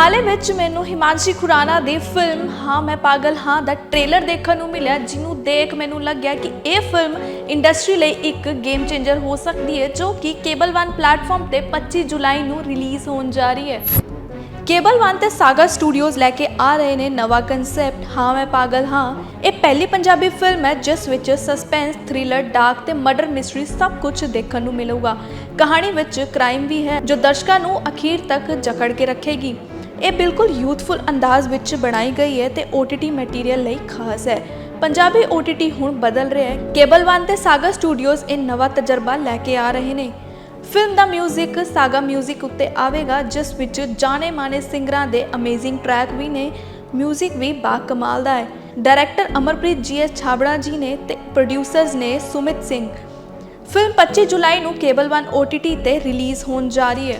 ਹਾਲੇ ਵਿੱਚ ਮੈਨੂੰ ਹਿਮਾਂਸ਼ੀ ਖੁਰਾਨਾ ਦੀ ਫਿਲਮ ਹਾਂ, ਮੈਂ ਪਾਗਲ ਹਾਂ ਦਾ ਟ੍ਰੇਲਰ ਦੇਖਣ ਨੂੰ ਮਿਲਿਆ, ਜਿਹਨੂੰ ਦੇਖ ਮੈਨੂੰ ਲੱਗਿਆ ਕਿ ਇਹ ਫਿਲਮ ਇੰਡਸਟਰੀ ਲਈ ਇੱਕ ਗੇਮ ਚੇਂਜਰ ਹੋ ਸਕਦੀ ਹੈ, ਜੋ ਕਿ ਕੇਬਲ 1 ਪਲੇਟਫਾਰਮ ਤੇ 25 ਜੁਲਾਈ ਨੂੰ ਰਿਲੀਜ਼ ਹੋਣ ਜਾ ਰਹੀ ਹੈ। ਕੇਬਲ ਵਨ ਤੇ ਸਾਗਰ ਸਟੂਡੀਓਜ਼ ਲੈ ਕੇ ਆ ਰਹੇ ਨੇ ਨਵਾਂ ਕਨਸੈਪਟ ਹਾਂ, ਮੈਂ ਪਾਗਲ ਹਾਂ। ਇਹ ਪਹਿਲੀ ਪੰਜਾਬੀ ਫਿਲਮ ਹੈ, ਜਿਸ ਵਿੱਚ ਸਸਪੈਂਸ ਥ੍ਰਿਲਰ ਡਾਰਕ ਤੇ ਮਰਡਰ ਮਿਸਟਰੀ ਸਭ ਕੁਝ ਦੇਖਣ ਨੂੰ ਮਿਲੂਗਾ। ਕਹਾਣੀ ਵਿੱਚ ਕ੍ਰਾਈਮ ਵੀ ਹੈ, ਜੋ ਦਰਸ਼ਕਾਂ ਨੂੰ ਅਖੀਰ ਤੱਕ ਜਕੜ ਕੇ ਰੱਖੇਗੀ। ਇਹ ਬਿਲਕੁਲ ਯੂਥਫੁਲ ਅੰਦਾਜ਼ ਵਿੱਚ ਬਣਾਈ ਗਈ ਹੈ ਤੇ OTT ਮਟੀਰੀਅਲ ਲਈ ਖਾਸ ਹੈ ਪੰਜਾਬੀ OTT ਹੁਣ ਬਦਲ ਰਿਹਾ ਹੈ ਕੇਬਲ 1 ਤੇ ਸਾਗਾ ਸਟੂਡੀਓਜ਼ ਇਹ ਨਵਾਂ ਤਜਰਬਾ ਲੈ ਕੇ ਆ ਰਹੇ ਨੇ ਫਿਲਮ ਦਾ 뮤직 ਸਾਗਾ 뮤직 ਉੱਤੇ ਆਵੇਗਾ ਜਿਸ ਵਿੱਚ ਜਾਣੇ ਮਾਨੇ ਸਿੰਗਰਾਂ ਦੇ ਅਮੇਜ਼ਿੰਗ ਟਰੈਕ ਵੀ ਨੇ 뮤직 ਵੀ ਬਾ ਕਮਾਲ ਦਾ ਹੈ ਡਾਇਰੈਕਟਰ ਅਮਰਪ੍ਰੀਤ ਜੀਐਸ ਛਾਬੜਾ ਜੀ ਨੇ ਤੇ ਪ੍ਰੋਡਿਊਸਰਸ ਨੇ ਸੁਮਿਤ ਸਿੰਘ ਫਿਲਮ 25 ਜੁਲਾਈ ਨੂੰ ਕੇਬਲ 1 OTT ਤੇ ਰਿਲੀਜ਼ ਹੋਣ ਜਾ ਰਹੀ ਹੈ